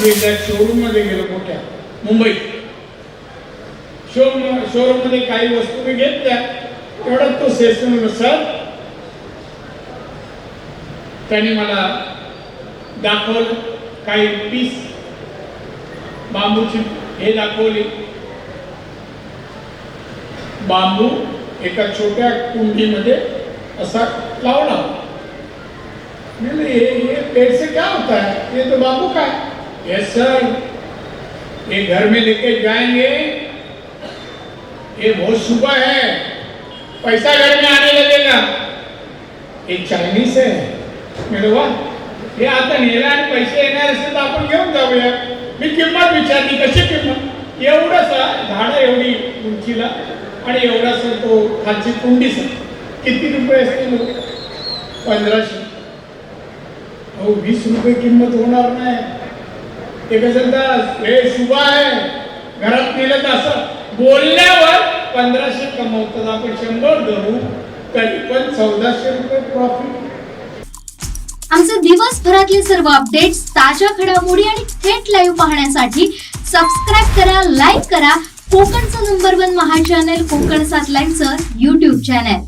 मी एकदा शोरूममध्ये गेलो मोठ्या. मुंबईत शोरूम शोरूममध्ये काही वस्तू मी घेतल्या. तेवढा तो सेशन सर त्यांनी मला दाखवलं. काही पीस बांबूची हे दाखवली. बांबू एका छोट्या कुंडीमध्ये असा लावला. हे बोले, ये ये पेड़ से क्या होता है ये तो बाबू यस सर ये घर में लेके जाएंगे। ये बहुत सुबह है। पैसा घर में आने लगेगा ये चायनीज है। मेरे वाह हे आता नेला आणि पैसे येणार असेल तर आपण घेऊन जाऊया मी किंमत विचारली कशी किंमत? एवढासा झाड एवढी उंचीला आणि एवढासा तो खालची कुंडी सर किती रुपये असतील हो? पंधराशे. अहो वीस रुपये किंमत होणार नाही. ते कसं तर हे शुभ आहे. घरात नेलं तर असं बोलल्यावर पंधराशे कमवतात. आपण शंभर धरू तरी पण चौदाशे रुपये प्रॉफिट आमचे दिवसभरातले सर्व अपडेट्स ताज्या घडामोडी आणि थेट लाईव्ह पाहण्यासाठी सबस्क्राईब करा लाईक करा. कोकणचं नंबर वन महा चॅनल कोकण सात लाईव्हचं युट्यूब चॅनल